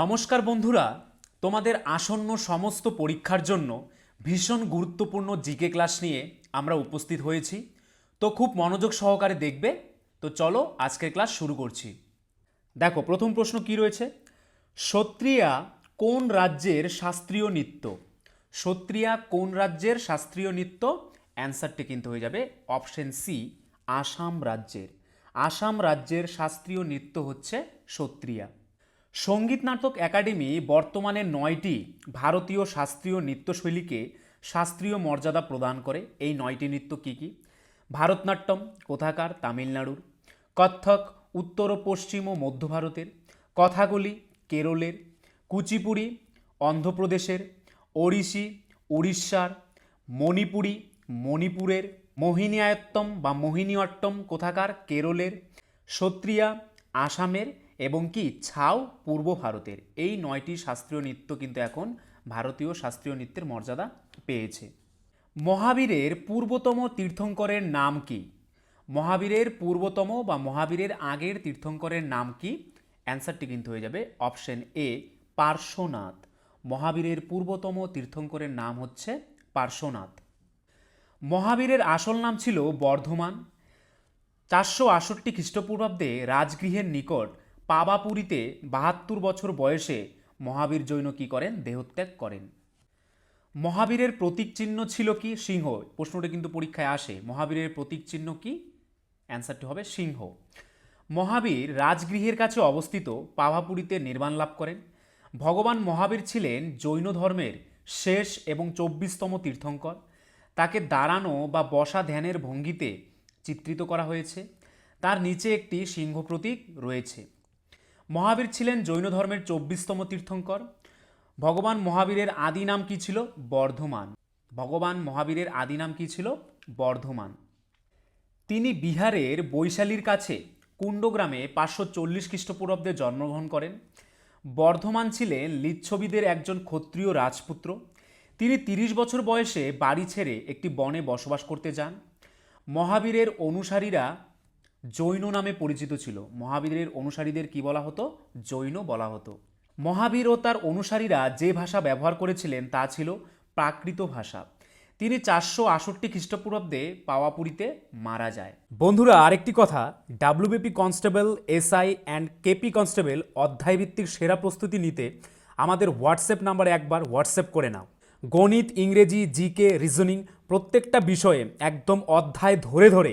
নমস্কার বন্ধুরা, তোমাদের আসন্ন সমস্ত পরীক্ষার জন্য ভীষণ গুরুত্বপূর্ণ জিকে ক্লাস নিয়ে আমরা উপস্থিত হয়েছি। তো খুব মনোযোগ সহকারে দেখবে। তো চলো আজকের ক্লাস শুরু করছি। দেখো, প্রথম প্রশ্ন কি রয়েছে? সত্রিয়া কোন রাজ্যের শাস্ত্রীয় নৃত্য? সত্রিয়া কোন রাজ্যের শাস্ত্রীয় নৃত্য? অ্যান্সারটি কিন্তু হয়ে যাবে অপশন সি, আসাম রাজ্যের। আসাম রাজ্যের শাস্ত্রীয় নৃত্য হচ্ছে সত্রিয়া। সংগীত নাটক একাডেমি বর্তমানে নয়টি ভারতীয় শাস্ত্রীয় নৃত্যশৈলীকে শাস্ত্রীয় মর্যাদা প্রদান করে। এই নয়টি নৃত্য কী কী? ভারতনাট্যম, কোথাকার, তামিলনাড়ুর। কত্থক উত্তর ও পশ্চিম ও মধ্য ভারতের। কথাগুলি, কেরলের। কুচিপুড়ি, অন্ধ্রপ্রদেশের। ওড়িশি, উড়িষ্যার। মণিপুরি, মণিপুরের। মোহিনীয়ায়ত্তম বা মোহিনীঅট্টম, কোথাকার, কেরলের। সত্রিয়া, আসামের এবং কি ছাও পূর্ব ভারতের। এই নয়টি শাস্ত্রীয় নৃত্য কিন্তু এখন ভারতীয় শাস্ত্রীয় নৃত্যের মর্যাদা পেয়েছে। মহাবীরের পূর্বতম তীর্থঙ্করের নাম কি? মহাবীরের পূর্বতম বা মহাবীরের আগের তীর্থঙ্করের নাম কি? অ্যান্সারটি কিন্তু হয়ে যাবে অপশন এ, পার্শ্বনাথ। মহাবীরের পূর্বতম তীর্থঙ্করের নাম হচ্ছে পার্শ্বনাথ। মহাবীরের আসল নাম ছিল বর্ধমান। চারশো আষট্টি খ্রিস্টপূর্বাব্দে রাজগৃহের নিকট পাবাপুরীতে বাহাত্তর বছর বয়সে মহাবীর জৈন কী করেন? দেহত্যাগ করেন। মহাবীরের প্রতীক চিহ্ন ছিল কি? সিংহ। প্রশ্নটা কিন্তু পরীক্ষায় আসে। মহাবীরের প্রতীক চিহ্ন কি? অ্যান্সারটি হবে সিংহ। মহাবীর রাজগৃহের কাছে অবস্থিত পাভাপুরীতে নির্মাণ লাভ করেন। ভগবান মহাবীর ছিলেন জৈন ধর্মের শেষ এবং চব্বিশতম তীর্থঙ্কর। তাকে দাঁড়ানো বা বসা ধ্যানের ভঙ্গিতে চিত্রিত করা হয়েছে। তার নিচে একটি সিংহ প্রতীক রয়েছে। মহাবীর ছিলেন জৈন ধর্মের চব্বিশতম তীর্থঙ্কর। ভগবান মহাবীরের আদি নাম কি ছিল? বর্ধমান। ভগবান মহাবীরের আদি নাম কি ছিল? বর্ধমান। তিনি বিহারের বৈশালীর কাছে কুণ্ডগ্রামে পাঁচশো চল্লিশ খ্রিস্টপূর্বাব্দে জন্মগ্রহণ করেন। বর্ধমান ছিলেন লিচ্ছবিদের একজন ক্ষত্রিয় রাজপুত্র। তিনি তিরিশ বছর বয়সে বাড়ি ছেড়ে একটি বনে বসবাস করতে যান। মহাবীরের অনুসারীরা জৈন নামে পরিচিত ছিল। মহাবীরের অনুসারীদের কি বলা হতো? জৈন বলা হতো। মহাবীর ও তার অনুসারীরা যে ভাষা ব্যবহার করেছিলেন তা ছিল প্রাকৃত ভাষা। তিনি চারশো আষট্টি খ্রিস্টপূর্বাব্দে পাওয়াপুরীতে মারা যায়। বন্ধুরা, আরেকটি কথা। WBP constable, SI and KP constable অধ্যায়ভিত্তিক সেরা প্রস্তুতি নিতে আমাদের হোয়াটসঅ্যাপ নাম্বারে একবার হোয়াটসঅ্যাপ করে নাও। গণিত, ইংরেজি, জিকে, রিজনিং প্রত্যেকটা বিষয়ে একদম অধ্যায় ধরে ধরে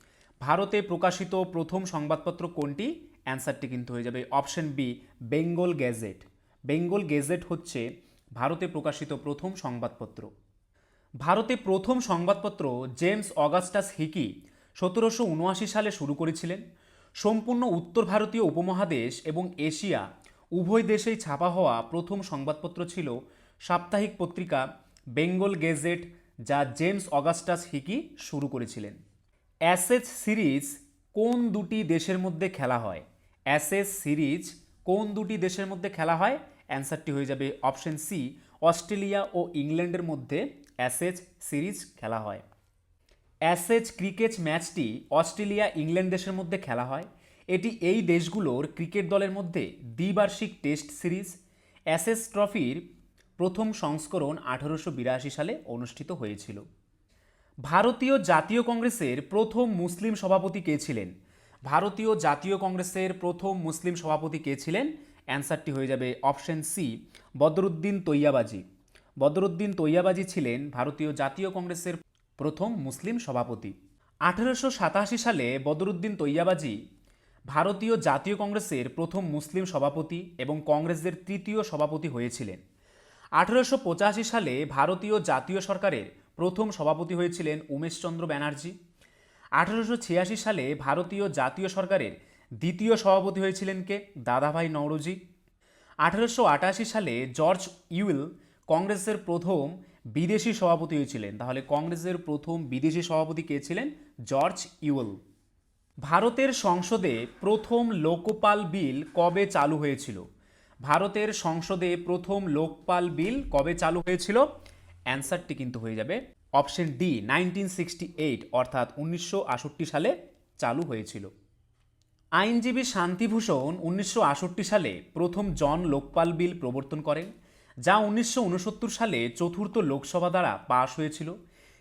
ভারতে প্রকাশিত প্রথম সংবাদপত্র কোনটি? অ্যান্সারটি কিন্তু হয়ে যাবে option B, Bengal Gazette Bengal Gazette হচ্ছে ভারতে প্রকাশিত প্রথম সংবাদপত্র। ভারতে প্রথম সংবাদপত্র জেমস অগাস্টাস হিকি সতেরোশো উনআশি সালে শুরু করেছিলেন। সম্পূর্ণ উত্তর ভারতীয় উপমহাদেশ এবং এশিয়া উভয় দেশেই ছাপা হওয়া প্রথম সংবাদপত্র ছিল সাপ্তাহিক পত্রিকা বেঙ্গল গেজেট যা জেমস অগাস্টাস হিকি শুরু করেছিলেন। অ্যাসেজ সিরিজ কোন দুটি দেশের মধ্যে খেলা হয়? অ্যাসেজ সিরিজ কোন দুটি দেশের মধ্যে খেলা হয়? অ্যান্সারটি হয়ে যাবে অপশন সি, অস্ট্রেলিয়া ও ইংল্যান্ডের মধ্যে অ্যাসেজ সিরিজ খেলা হয়। অ্যাসেজ ক্রিকেট ম্যাচটি অস্ট্রেলিয়া, ইংল্যান্ড দেশের মধ্যে খেলা হয়। এটি এই দেশগুলোর ক্রিকেট দলের মধ্যে দ্বিবার্ষিক টেস্ট সিরিজ। অ্যাসেস ট্রফির প্রথম সংস্করণ আঠারোশো বিরাশি সালে অনুষ্ঠিত হয়েছিল। ভারতীয় জাতীয় কংগ্রেসের প্রথম মুসলিম সভাপতি কে ছিলেন? ভারতীয় জাতীয় কংগ্রেসের প্রথম মুসলিম সভাপতি কে ছিলেন? অ্যান্সারটি হয়ে যাবে অপশন সি, বদরুদ্দিন তৈয়াবাজি। বদরুদ্দিন তৈয়াবাজি ছিলেন ভারতীয় জাতীয় কংগ্রেসের প্রথম মুসলিম সভাপতি। আঠেরোশো সাতাশি সালে বদরুদ্দিন তৈয়াবাজি ভারতীয় জাতীয় কংগ্রেসের প্রথম মুসলিম সভাপতি এবং কংগ্রেসের তৃতীয় সভাপতি হয়েছিলেন। আঠেরোশো পঁচাশি সালে ভারতীয় জাতীয় সরকারের প্রথম সভাপতি হয়েছিলেন উমেশচন্দ্র ব্যানার্জি। আঠারোশো ছিয়াশি সালে ভারতীয় জাতীয় সরকারের দ্বিতীয় সভাপতি হয়েছিলেন কে? দাদাভাই নওরোজি। আঠারোশো আটাশি সালে জর্জ ইউল কংগ্রেসের প্রথম বিদেশি সভাপতি হয়েছিলেন। তাহলে কংগ্রেসের প্রথম বিদেশি সভাপতি কে ছিলেন? George Yule. ভারতের সংসদে প্রথম লোকপাল বিল কবে চালু হয়েছিল? ভারতের সংসদে প্রথম লোকপাল বিল কবে চালু হয়েছিল? অ্যান্সারটি কিন্তু হয়ে যাবে। Option D, nineteen sixty eight, অর্থাৎ উনিশশো সালে চালু হয়েছিল। আইনজীবী শান্তিভূষণ উনিশশো সালে প্রথম জন লোকপাল বিল প্রবর্তন করেন, যা উনিশশো ঊনসত্তর সালে চতুর্থ লোকসভা দ্বারা পাশ হয়েছিল।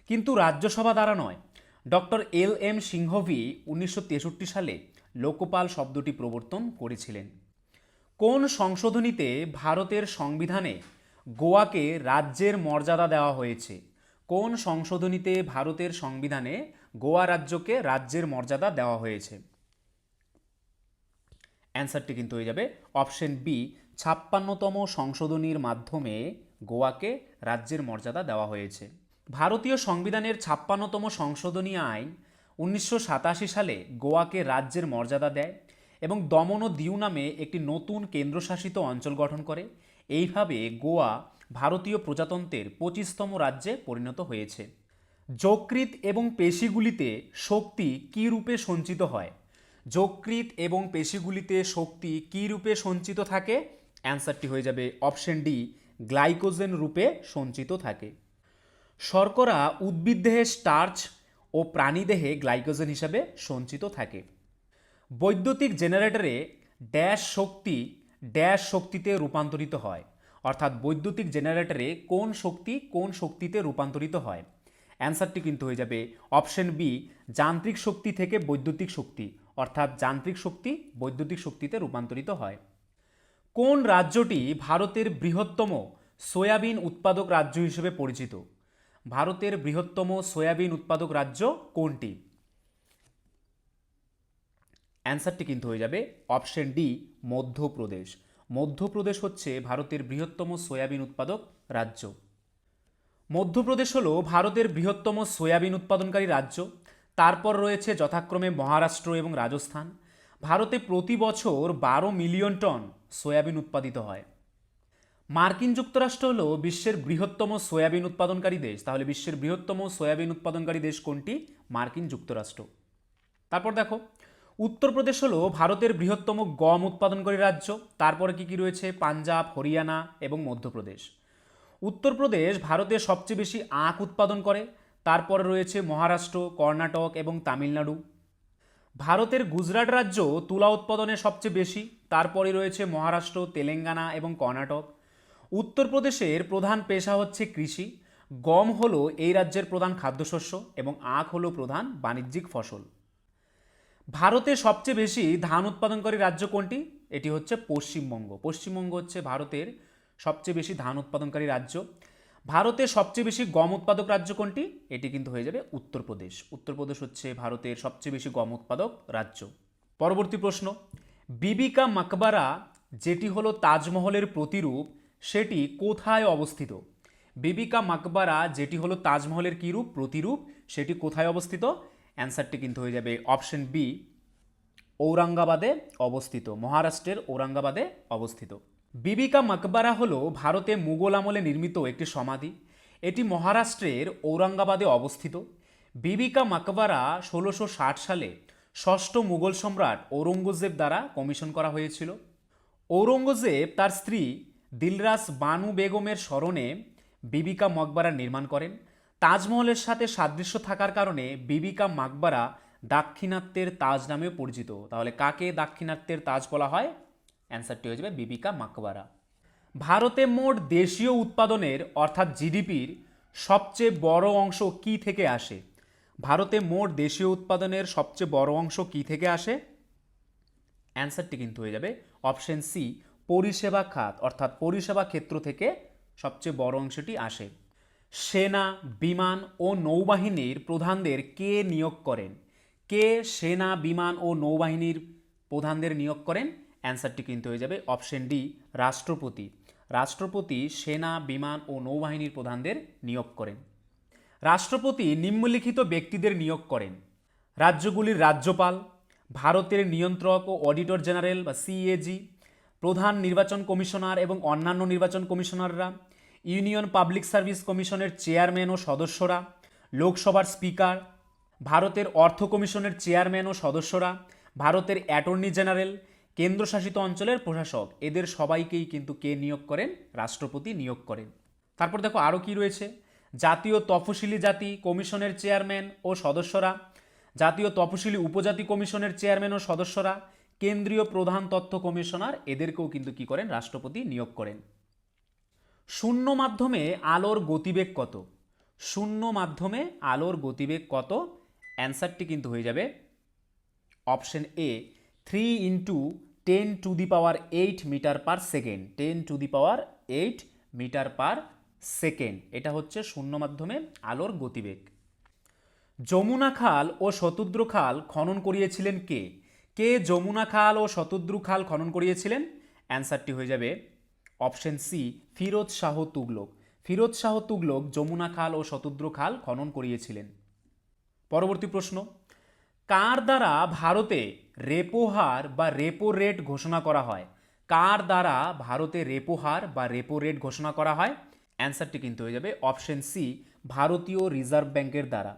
কিন্তু রাজ্যসভা দ্বারা নয়, ডক্টর এল এম সিংহভি উনিশশো তেষট্টি সালে লোকপাল শব্দটি প্রবর্তন করেছিলেন। কোন সংশোধনীতে ভারতের সংবিধানে গোয়াকে রাজ্যের মর্যাদা দেওয়া হয়েছে। কোন সংশোধনীতে ভারতের সংবিধানে গোয়া রাজ্যকে রাজ্যের মর্যাদা দেওয়া হয়েছে? অ্যান্সারটি কিন্তু হয়ে যাবে অপশন বি, ছাপ্পান্নতম সংশোধনীর মাধ্যমে গোয়াকে রাজ্যের মর্যাদা দেওয়া হয়েছে। ভারতীয় সংবিধানের ছাপ্পান্নতম সংশোধনী আইন উনিশশো সাতাশি সালে গোয়াকে রাজ্যের মর্যাদা দেয় এবং দমন ও দিউ নামে একটি নতুন কেন্দ্রশাসিত অঞ্চল গঠন করে। এইভাবে গোয়া ভারতীয় প্রজাতন্ত্রের পঁচিশতম রাজ্যে পরিণত হয়েছে। যকৃৎ এবং পেশিগুলিতে শক্তি কী রূপে সঞ্চিত হয়? যকৃৎ এবং পেশিগুলিতে শক্তি কী রূপে সঞ্চিত থাকে? অ্যান্সারটি হয়ে যাবে অপশন ডি, গ্লাইকোজেন রূপে সঞ্চিত থাকে। শর্করা উদ্ভিদদেহে স্টার্চ ও প্রাণীদেহে গ্লাইকোজেন হিসাবে সঞ্চিত থাকে। বৈদ্যুতিক জেনারেটরে ড্যাশ শক্তি ড্যাশ শক্তিতে রূপান্তরিত হয়। অর্থাৎ বৈদ্যুতিক জেনারেটরে কোন শক্তি কোন শক্তিতে রূপান্তরিত হয়। অ্যান্সারটি কিন্তু হয়ে যাবে অপশন বি, যান্ত্রিক শক্তি থেকে বৈদ্যুতিক শক্তি। অর্থাৎ যান্ত্রিক শক্তি বৈদ্যুতিক শক্তিতে রূপান্তরিত হয়। কোন রাজ্যটি ভারতের বৃহত্তম সয়াবিন উৎপাদক রাজ্য হিসেবে পরিচিত? ভারতের বৃহত্তম সয়াবিন উৎপাদক রাজ্য কোনটি? অ্যান্সারটি কিন্তু হয়ে যাবে অপশন ডি, মধ্যপ্রদেশ। মধ্যপ্রদেশ হচ্ছে ভারতের বৃহত্তম সয়াবিন উৎপাদক রাজ্য। মধ্যপ্রদেশ হলো ভারতের বৃহত্তম সয়াবিন উৎপাদনকারী রাজ্য। তারপর রয়েছে যথাক্রমে মহারাষ্ট্র এবং রাজস্থান। ভারতে প্রতি বছর বারো মিলিয়ন টন সয়াবিন উৎপাদিত হয়। মার্কিন যুক্তরাষ্ট্র হলো বিশ্বের বৃহত্তম সয়াবিন উৎপাদনকারী দেশ। তাহলে বিশ্বের বৃহত্তম সয়াবিন উৎপাদনকারী দেশ কোনটি? মার্কিন যুক্তরাষ্ট্র। তারপর দেখো উত্তরপ্রদেশ হলো ভারতের বৃহত্তম গম উৎপাদনকারী রাজ্য। তারপরে কি কি রয়েছে? পাঞ্জাব, হরিয়ানা এবং মধ্যপ্রদেশ। উত্তরপ্রদেশ ভারতে সবচেয়ে বেশি আখ উৎপাদন করে। তারপরে রয়েছে মহারাষ্ট্র, কর্ণাটক এবং তামিলনাড়ু। ভারতের গুজরাট রাজ্য তুলা উৎপাদনে সবচেয়ে বেশি। তারপরে রয়েছে মহারাষ্ট্র, তেলেঙ্গানা এবং কর্ণাটক। উত্তরপ্রদেশের প্রধান পেশা হচ্ছে কৃষি। গম হলো এই রাজ্যের প্রধান খাদ্যশস্য এবং আখ হলো প্রধান বাণিজ্যিক ফসল। ভারতে সবচেয়ে বেশি ধান উৎপাদনকারী রাজ্য কোনটি? এটি হচ্ছে পশ্চিমবঙ্গ। পশ্চিমবঙ্গ হচ্ছে ভারতের সবচেয়ে বেশি ধান উৎপাদনকারী রাজ্য। ভারতের সবচেয়ে বেশি গম উৎপাদক রাজ্য কোনটি? এটি কিন্তু হয়ে যাবে উত্তরপ্রদেশ। উত্তরপ্রদেশ হচ্ছে ভারতের সবচেয়ে বেশি গম উৎপাদক রাজ্য। পরবর্তী প্রশ্ন। বিবিকা মাকবারা, যেটি হলো তাজমহলের প্রতিরূপ, সেটি কোথায় অবস্থিত? বিবিকা মাকবারা, যেটি হলো তাজমহলের কী রূপ প্রতিরূপ, সেটি কোথায় অবস্থিত? অ্যান্সারটি কিন্তু হয়ে যাবে অপশন বি, ঔরঙ্গাবাদে অবস্থিত, মহারাষ্ট্রের ঔরঙ্গাবাদে অবস্থিত। বিবিকা মাকবারা হল ভারতে মুঘল আমলে নির্মিত একটি সমাধি। এটি মহারাষ্ট্রের ঔরঙ্গাবাদে অবস্থিত। বিবিকা মাকবারা ষোলোশো সালে ষষ্ঠ মুঘল সম্রাট ঔরঙ্গজেব দ্বারা কমিশন করা হয়েছিল। ঔরঙ্গজেব তার স্ত্রী দিলরাস বানু বেগমের স্মরণে বিবিকা মকবারা নির্মাণ করেন। তাজমহলের সাথে সাদৃশ্য থাকার কারণে বিবিকা মাকবারা দাক্ষিণাত্যের তাজ নামেও পরিচিত। তাহলে কাকে দাক্ষিণাত্যের তাজ বলা হয়? অ্যান্সারটি হয়ে যাবে বিবিকা মাকবারা। ভারতে মোট দেশীয় উৎপাদনের, অর্থাৎ জিডিপির, সবচেয়ে বড় অংশ কি থেকে আসে? ভারতে মোট দেশীয় উৎপাদনের সবচেয়ে বড় অংশ কি থেকে আসে? অ্যান্সারটি কিন্তু হয়ে যাবে অপশন সি, পরিষেবা খাত, অর্থাৎ পরিষেবা ক্ষেত্র থেকে সবচেয়ে বড় অংশটি আসে। সেনা, বিমান ও নৌবাহিনীর প্রধানদের কে নিয়োগ করেন? কে সেনা, বিমান ও নৌবাহিনীর প্রধানদের নিয়োগ করেন? অ্যান্সারটি কিন্তু হয়ে যাবে অপশন ডি, রাষ্ট্রপতি। রাষ্ট্রপতি, সেনা, বিমান ও নৌবাহিনীর প্রধানদের নিয়োগ করেন। রাষ্ট্রপতি নিম্নলিখিত ব্যক্তিদের নিয়োগ করেন। রাজ্যগুলির রাজ্যপাল, ভারতের নিয়ন্ত্রক ও অডিটর জেনারেল বা সিএজি প্রধান নির্বাচন কমিশনার এবং অন্যান্য নির্বাচন কমিশনাররা ইউনিয়ন পাবলিক সার্ভিস কমিশনের চেয়ারম্যান ও সদস্যরা, লোকসভার স্পিকার, ভারতের অর্থ কমিশনের চেয়ারম্যান ও সদস্যরা, ভারতের অ্যাটর্নি জেনারেল, কেন্দ্রশাসিত অঞ্চলের প্রশাসক। এদের সবাইকেই কিন্তু কে নিয়োগ করেন? রাষ্ট্রপতি নিয়োগ করেন। তারপর দেখো আরও কি রয়েছে? জাতীয় তফসিলি জাতি কমিশনের চেয়ারম্যান ও সদস্যরা, জাতীয় তফসিলি উপজাতি কমিশনের চেয়ারম্যান ও সদস্যরা, কেন্দ্রীয় প্রধান তথ্য কমিশনার, এদেরকেও কিন্তু কি করেন? রাষ্ট্রপতি নিয়োগ করেন। শূন্য মাধ্যমে আলোর গতিবেগ কত? শূন্য মাধ্যমে আলোর গতিবেগ কত? অ্যান্সারটি কিন্তু হয়ে যাবে option A three into ten to the power eight metre per second ten to the power eight metre per second এটা হচ্ছে শূন্য মাধ্যমে আলোর গতিবেগ। যমুনা খাল ও শতুদ্র খাল খনন করিয়েছিলেন কে? কে যমুনা খাল ও শতুদ্রু খাল খনন করিয়েছিলেন? অ্যান্সারটি হয়ে যাবে অপশন সি, ফিরোজ শাহ তুগলক। ফিরোজ শাহ তুগলক যমুনা খাল ও শতুদ্র খাল খনন করিয়েছিলেন। পরবর্তী প্রশ্ন, কার দ্বারা ভারতে রেপো হার বা রেপো রেট ঘোষণা করা হয়? কার দ্বারা ভারতে রেপো হার বা রেপো রেট ঘোষণা করা হয়? অ্যান্সারটি কিন্তু হয়ে যাবে অপশন সি, ভারতীয় রিজার্ভ ব্যাংকের দ্বারা।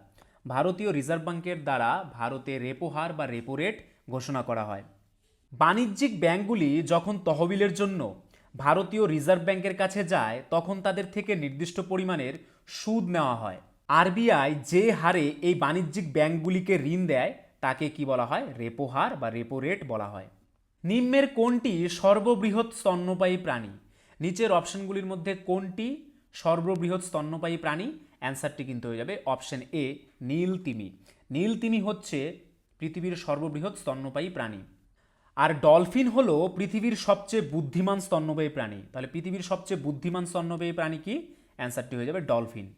ভারতীয় রিজার্ভ ব্যাংকের দ্বারা ভারতে রেপো হার বা রেপো রেট ঘোষণা করা হয়। বাণিজ্যিক ব্যাংকগুলি যখন তহবিলের জন্য ভারতীয় রিজার্ভ ব্যাংকের কাছে যায়, তখন তাদের থেকে নির্দিষ্ট পরিমাণের সুদ নেওয়া হয়। আরবিআই যে হারে এই বাণিজ্যিক ব্যাংকগুলিকে ঋণ দেয়, তাকে কি বলা হয়? রেপো হার বা রেপো রেট বলা হয়। নিম্নের কোনটি সর্ববৃহৎ স্তন্যপায়ী প্রাণী? নিচের অপশনগুলির মধ্যে কোনটি সর্ববৃহৎ স্তন্যপায়ী প্রাণী? অ্যান্সারটি কিন্তু হয়ে যাবে অপশন এ, নীল তিমি। নীল তিমি হচ্ছে পৃথিবীর সর্ববৃহৎ স্তন্যপায়ী প্রাণী। আর ডলফিন হলো পৃথিবীর সবচেয়ে বুদ্ধিমান স্তন্যপায়ী প্রাণী। তাহলে পৃথিবীর সবচেয়ে বুদ্ধিমান স্তন্যপায়ী প্রাণী কি? অ্যান্সারটি হয়ে যাবে ডলফিন।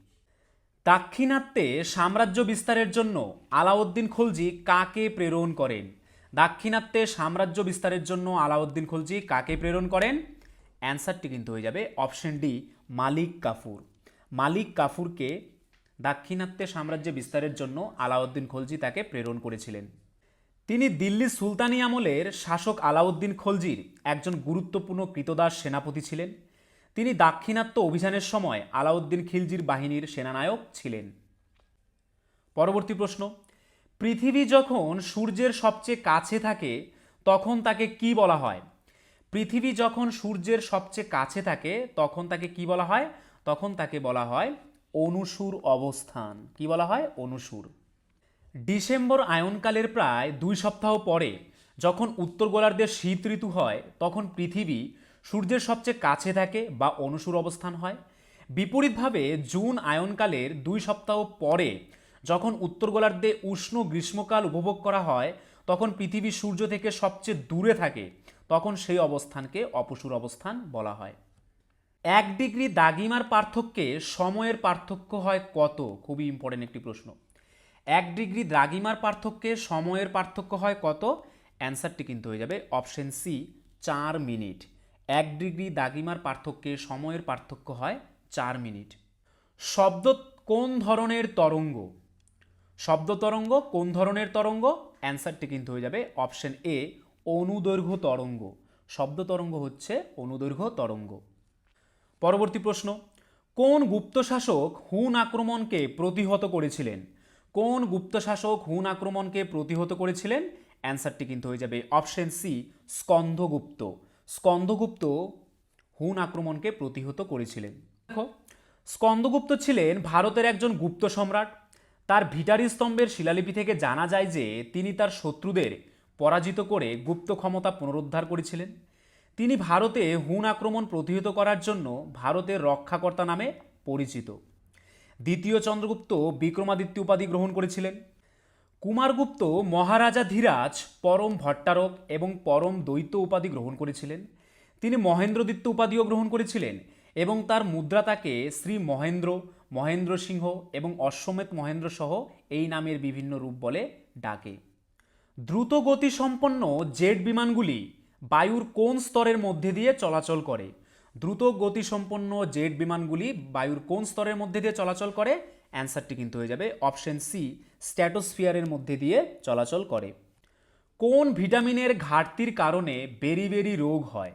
দাক্ষিণাত্যে সাম্রাজ্য বিস্তারের জন্য আলাউদ্দিন খলজি কাকে প্রেরণ করেন? দাক্ষিণাত্যে সাম্রাজ্য বিস্তারের জন্য আলাউদ্দিন খলজি কাকে প্রেরণ করেন? অ্যান্সারটি কিন্তু হয়ে যাবে অপশন ডি, মালিক কাফুর। মালিক কাফুরকে দাক্ষিণাত্যে সাম্রাজ্য বিস্তারের জন্য আলাউদ্দিন খলজি তাকে প্রেরণ করেছিলেন। তিনি দিল্লি সুলতানি আমলের শাসক আলাউদ্দিন খলজির একজন গুরুত্বপূর্ণ কৃতদাস সেনাপতি ছিলেন। তিনি দাক্ষিণাত্য অভিযানের সময় আলাউদ্দিন খিলজির বাহিনীর সেনানায়ক ছিলেন। পরবর্তী প্রশ্ন, পৃথিবী যখন সূর্যের সবচেয়ে কাছে থাকে, তখন তাকে কি বলা হয়? পৃথিবী যখন সূর্যের সবচেয়ে কাছে থাকে, তখন তাকে কি বলা হয়? তখন তাকে বলা হয় অনুসুর অবস্থান। কি বলা হয়? অনুসুর। ডিসেম্বর আয়নকালের প্রায় দুই সপ্তাহ পরে যখন উত্তর গোলার্ধের শীত ঋতু হয়, তখন পৃথিবী সূর্যের সবচেয়ে কাছে থাকে বা অনুসুর অবস্থান হয়। বিপরীতভাবে জুন আয়নকালের দুই সপ্তাহ পরে যখন উত্তর গোলার্ধে উষ্ণ গ্রীষ্মকাল উপভোগ করা হয়, তখন পৃথিবী সূর্য থেকে সবচেয়ে দূরে থাকে, তখন সেই অবস্থানকে অপসুর অবস্থান বলা হয়। এক ডিগ্রি দাগিমার পার্থক্যে সময়ের পার্থক্য হয় কত? খুবই ইম্পর্টেন্ট একটি প্রশ্ন। এক ডিগ্রি দ্রাগিমার পার্থক্যে সময়ের পার্থক্য হয় কত? অ্যান্সারটি কিন্তু হয়ে যাবে অপশন সি, চার মিনিট। এক ডিগ্রি দাগিমার পার্থক্যে সময়ের পার্থক্য হয় চার মিনিট। শব্দ কোন ধরনের তরঙ্গ? শব্দ তরঙ্গ কোন ধরনের তরঙ্গ? অ্যান্সারটি কিন্তু হয়ে যাবে অপশন এ, অনুদৈর্ঘ্য তরঙ্গ। শব্দ তরঙ্গ হচ্ছে অনুদৈর্ঘ্য তরঙ্গ। পরবর্তী প্রশ্ন, কোন গুপ্ত শাসক হুন আক্রমণকে প্রতিহত করেছিলেন? কোন গুপ্ত শাসক হুন আক্রমণকে প্রতিহত করেছিলেন? অ্যান্সারটি কিন্তু হয়ে যাবে অপশন সি, স্কন্ধগুপ্ত। স্কন্ধগুপ্ত হুন আক্রমণকে প্রতিহত করেছিলেন। দেখো স্কন্দগুপ্ত ছিলেন ভারতের একজন গুপ্ত সম্রাট। তার ভিটারি স্তম্ভের শিলালিপি থেকে জানা যায় যে তিনি তার শত্রুদের পরাজিত করে গুপ্ত ক্ষমতা পুনরুদ্ধার করেছিলেন। তিনি ভারতে হুন আক্রমণ প্রতিহত করার জন্য ভারতের রক্ষাকর্তা নামে পরিচিত। দ্বিতীয় চন্দ্রগুপ্ত বিক্রমাদিত্য উপাধি গ্রহণ করেছিলেন। কুমারগুপ্ত মহারাজা ধীরাজ, পরম ভট্টারক এবং পরম দ্বৈত উপাধি গ্রহণ করেছিলেন। তিনি মহেন্দ্রদিত্য উপাধিও গ্রহণ করেছিলেন এবং তার মুদ্রা তাকে শ্রী মহেন্দ্র মহেন্দ্র সিংহ এবং অশ্বমেধ মহেন্দ্র সহ এই নামের বিভিন্ন রূপ বলে ডাকে। দ্রুত গতিসম্পন্ন জেট বিমানগুলি বায়ুর কোন স্তরের মধ্যে দিয়ে চলাচল করে? দ্রুত গতিসম্পন্ন জেট বিমানগুলি বায়ুর কোন স্তরের মধ্যে দিয়ে চলাচল করে? অ্যান্সারটি কিন্তু হয়ে যাবে অপশন সি স্ট্যাটোস্ফিয়ারের মধ্যে দিয়ে চলাচল করে। কোন ভিটামিনের ঘাটতির কারণে বেরিবেরি রোগ হয়?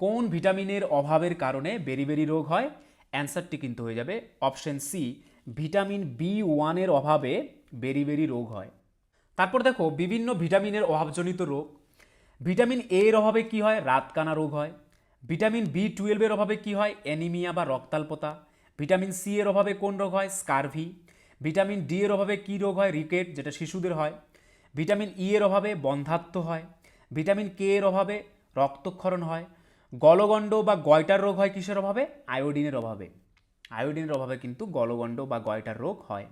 কোন ভিটামিনের অভাবের কারণে বেরিবেরি রোগ হয়? অ্যান্সারটি কিন্তু হয়ে যাবে অপশন সি, ভিটামিন বি ওয়ানের অভাবে বেরিবেরি রোগ হয়। তারপর দেখো, বিভিন্ন ভিটামিনের অভাবজনিত রোগ। ভিটামিন এর অভাবে কি হয়? রাতকানা রোগ হয়। ভিটামিন বি টুয়েলভের অভাবে কি হয়? অ্যানিমিয়া বা রক্তাল্পতা। ভিটামিন সি এর অভাবে কোন রোগ হয়? স্কারভি। ভিটামিন ডি এর অভাবে কি রোগ হয়? রিকেট, যেটা শিশুদের হয়। ভিটামিন ই এর অভাবে বন্ধাত্ম হয়। ভিটামিন কে এর অভাবে রক্তক্ষরণ হয়। গলগণ্ড বা গয়টার রোগ হয় কিসের অভাবে? আয়োডিনের অভাবে। আয়োডিনের অভাবে কিন্তু গলগণ্ড বা গয়টার রোগ হয়।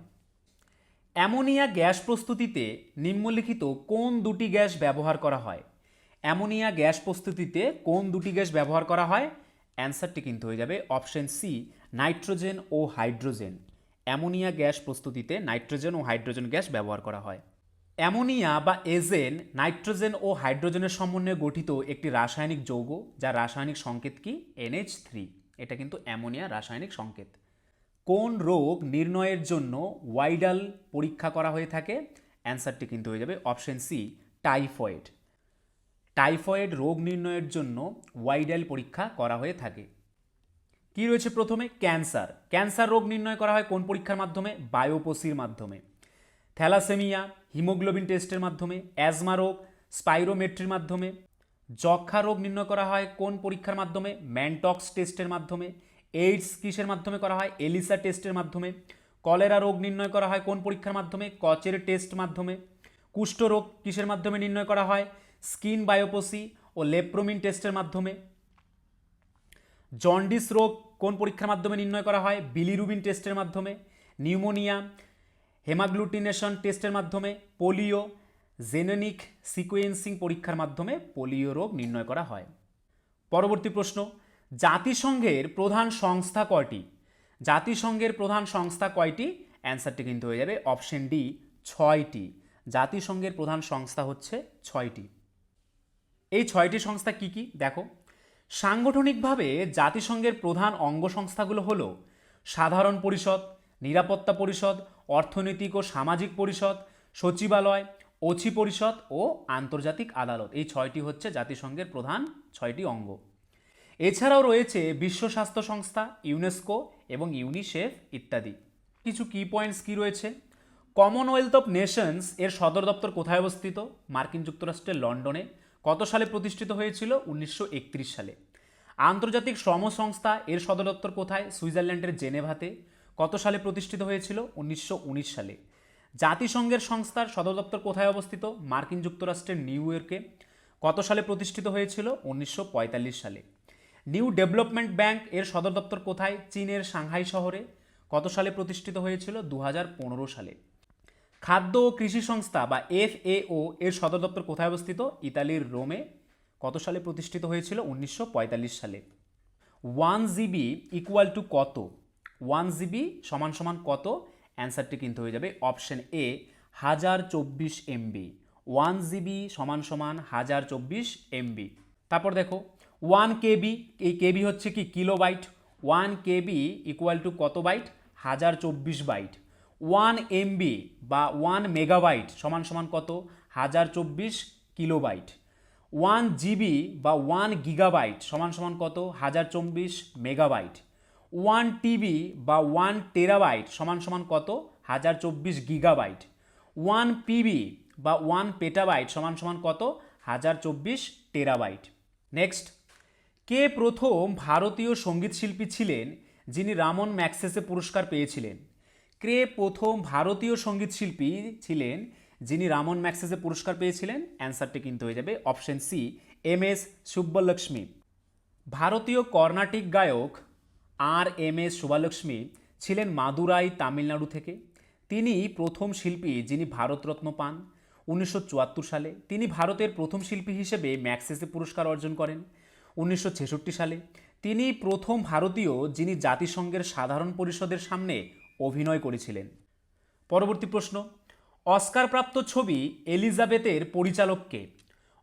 অ্যামোনিয়া গ্যাস প্রস্তুতিতে নিম্নলিখিত কোন দুটি গ্যাস ব্যবহার করা হয়? অ্যামোনিয়া গ্যাস প্রস্তুতিতে কোন দুটি গ্যাস ব্যবহার করা হয়? অ্যান্সারটি কিন্তু হয়ে যাবে অপশন সি, নাইট্রোজেন ও হাইড্রোজেন। অ্যামোনিয়া গ্যাস প্রস্তুতিতে নাইট্রোজেন ও হাইড্রোজেন গ্যাস ব্যবহার করা হয়। অ্যামোনিয়া বা এজেন নাইট্রোজেন ও হাইড্রোজেনের সমন্বয়ে গঠিত একটি রাসায়নিক যৌগ যার রাসায়নিক সংকেত কি? NH three. এটা কিন্তু অ্যামোনিয়া রাসায়নিক সংকেত। কোন রোগ নির্ণয়ের জন্য ওয়াইডাল পরীক্ষা করা হয়ে থাকে? অ্যান্সারটি কিন্তু হয়ে যাবে অপশন সি, টাইফয়েড। টাইফয়েড রোগ নির্ণয়ের জন্য ওয়াইডাল পরীক্ষা করা হয়ে থাকে। কি রয়েছে প্রথমে? ক্যান্সার। ক্যান্সার রোগ নির্ণয় করা হয় কোন পরীক্ষার মাধ্যমে? বায়োপসির মাধ্যমে। থ্যালাসেমিয়া, হিমোগ্লোবিন টেস্টের মাধ্যমে। অ্যাজমা রোগ, স্পাইরোমেট্রির মাধ্যমে। যক্ষা রোগ নির্ণয় করা হয় কোন পরীক্ষার মাধ্যমে? ম্যানটক্স টেস্টের মাধ্যমে। এইডস কিসের মাধ্যমে করা হয়? এলিসা টেস্টের মাধ্যমে। কলেরা রোগ নির্ণয় করা হয় কোন পরীক্ষার মাধ্যমে? কচের টেস্ট মাধ্যমে। কুষ্ঠ রোগ কিসের মাধ্যমে নির্ণয় করা হয়? স্কিন বায়োপসি ও লেপ্রোমিন টেস্টের মাধ্যমে। জন্ডিস রোগ কোন পরীক্ষার মাধ্যমে নির্ণয় করা হয়? বিলিরুবিন টেস্টের মাধ্যমে, নিউমোনিয়া, হেমাগ্লুটিনেশন টেস্টের মাধ্যমে, পোলিও, জেনেনিক সিকোয়েন্সিং পরীক্ষার মাধ্যমে পোলিও রোগ নির্ণয় করা হয়। পরবর্তী প্রশ্ন, জাতিসংঘের প্রধান সংস্থা কয়টি? জাতিসংঘের প্রধান সংস্থা কয়টি? অ্যান্সারটি কিন্তু হয়ে যাবে অপশন ডি, ছয়টি। জাতিসংঘের প্রধান সংস্থা হচ্ছে ছয়টি। এই ছয়টি সংস্থা কি কি? দেখো। সাংগঠনিকভাবে জাতিসংঘের প্রধান অঙ্গ সংস্থাগুলো হল সাধারণ পরিষদ, নিরাপত্তা পরিষদ, অর্থনৈতিক ও সামাজিক পরিষদ, সচিবালয় অছি পরিষদ ও আন্তর্জাতিক আদালত। এই ছয়টি হচ্ছে জাতিসংঘের প্রধান ছয়টি অঙ্গ। এছাড়াও রয়েছে বিশ্ব স্বাস্থ্য সংস্থা, ইউনেস্কো এবং ইউনিসেফ ইত্যাদি। কিছু কি পয়েন্টস কি রয়েছে? কমনওয়েলথ অফ নেশনস এর সদর দপ্তর কোথায় অবস্থিত? মার্কিন যুক্তরাষ্ট্রের লন্ডনে। কত সালে প্রতিষ্ঠিত হয়েছিল? উনিশশো একত্রিশ সালে। আন্তর্জাতিক শ্রম সংস্থা এর সদর দপ্তর কোথায়? সুইজারল্যান্ডের জেনেভাতে। কত সালে প্রতিষ্ঠিত হয়েছিল? উনিশশো উনিশ সালে। জাতিসংঘের সংস্থার সদর দপ্তর কোথায় অবস্থিত? মার্কিন যুক্তরাষ্ট্রের নিউ ইয়র্কে। কত সালে প্রতিষ্ঠিত হয়েছিল? উনিশশো পঁয়তাল্লিশ সালে। নিউ ডেভেলপমেন্ট ব্যাংক এর সদর দপ্তর কোথায়? চীনের সাংহাই শহরে। কত সালে প্রতিষ্ঠিত হয়েছিল? দু হাজার পনেরো সালে। খাদ্য ও কৃষি সংস্থা বা এফএও এর সদর দপ্তর কোথায় অবস্থিত? ইতালির রোমে। কত সালে প্রতিষ্ঠিত হয়েছিল? উনিশশো পঁয়তাল্লিশ সালে। ওয়ান জিবি ইকুয়াল টু কত? ওয়ান জিবি সমান সমান কত? অ্যান্সারটি কিন্তু হয়ে যাবে অপশন এ হাজার চব্বিশ এমবি। ওয়ান জিবি সমান সমান হাজার চব্বিশ এমবি। তারপর দেখো, ওয়ান কেবি, এই কেবি হচ্ছে কি kilobyte one KB equal to কত বাইট? হাজার চব্বিশ বাইট। ওয়ান এমবি বা ওয়ান মেগাবাইট সমান সমান কত? হাজার চব্বিশ কিলোবাইট। ওয়ান জিবি বা ওয়ান গিগাবাইট সমান সমান কত? হাজার চব্বিশ মেগাবাইট। ওয়ান টিবি বা ওয়ান টেরাবাইট সমান সমান কত? হাজার চব্বিশ গিগাবাইট। ওয়ান পিবি বা ওয়ান পেটাবাইট সমান সমান কত? হাজার চব্বিশ টেরাবাইট। নেক্সট। কে প্রথম ভারতীয় সংগীত শিল্পী ছিলেন যিনি রামন ম্যাক্সেসে পুরস্কার পেয়েছিলেন? কে প্রথম ভারতীয় সংগীত শিল্পী ছিলেন যিনি রামন ম্যাক্সেসে পুরস্কার পেয়েছিলেন। অ্যান্সারটি কিন্তু হয়ে যাবে option C, M S Subbulakshmi. ভারতীয় কর্ণাটিক গায়ক আর এম এস শুভালক্ষ্মী ছিলেন মাদুরাই তামিলনাড়ু থেকে। তিনি প্রথম শিল্পী যিনি ভারতরত্ন পান। উনিশশো চুয়াত্তর সালে তিনি ভারতের প্রথম শিল্পী হিসেবে ম্যাক্সেসে পুরস্কার অর্জন করেন। উনিশশো ছেষট্টি সালে তিনি প্রথম ভারতীয় যিনি জাতিসংঘের সাধারণ পরিষদের সামনে অভিনয় করেছিলেন। পরবর্তী প্রশ্ন, অস্কারপ্রাপ্ত ছবি এলিজাবেথের পরিচালককে?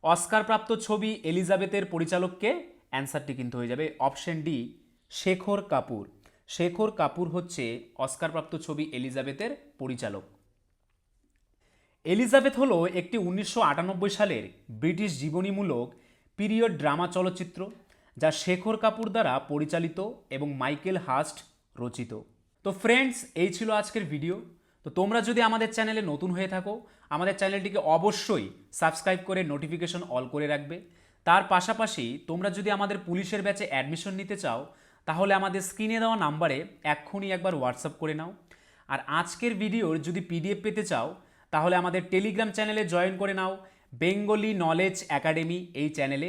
অস্কারপ্রাপ্ত ছবি এলিজাবেথের পরিচালককে? অ্যান্সারটি কিন্তু হয়ে যাবে অপশন ডি, শেখর কাপুর। শেখর কাপুর হচ্ছে অস্কারপ্রাপ্ত ছবি এলিজাবেথের পরিচালক। এলিজাবেথ হলো একটি উনিশশো আটানব্বই সালের ব্রিটিশ জীবনীমূলক পিরিয়ড ড্রামা চলচ্চিত্র, যা শেখর কাপুর দ্বারা পরিচালিত এবং মাইকেল হাস্ট রচিত। তো ফ্রেন্ডস এই ছিল আজকের ভিডিও তো তোমরা যদি আমাদের চ্যানেলে নতুন হয়ে থাকো, আমাদের চ্যানেলটিকে অবশ্যই সাবস্ক্রাইব করে নোটিফিকেশন অল করে রাখবে। তার পাশাপাশি তোমরা যদি আমাদের পুলিশের ব্যাচে অ্যাডমিশন নিতে চাও, তাহলে আমাদের স্ক্রিনে দেওয়া নাম্বারে এক্ষুনি একবার হোয়াটসঅ্যাপ করে নাও। আর আজকের ভিডিওর যদি পিডিএফ পেতে চাও, তাহলে আমাদের টেলিগ্রাম চ্যানেলে জয়েন করে নাও। বেঙ্গলি নলেজ একাডেমি এই চ্যানেলে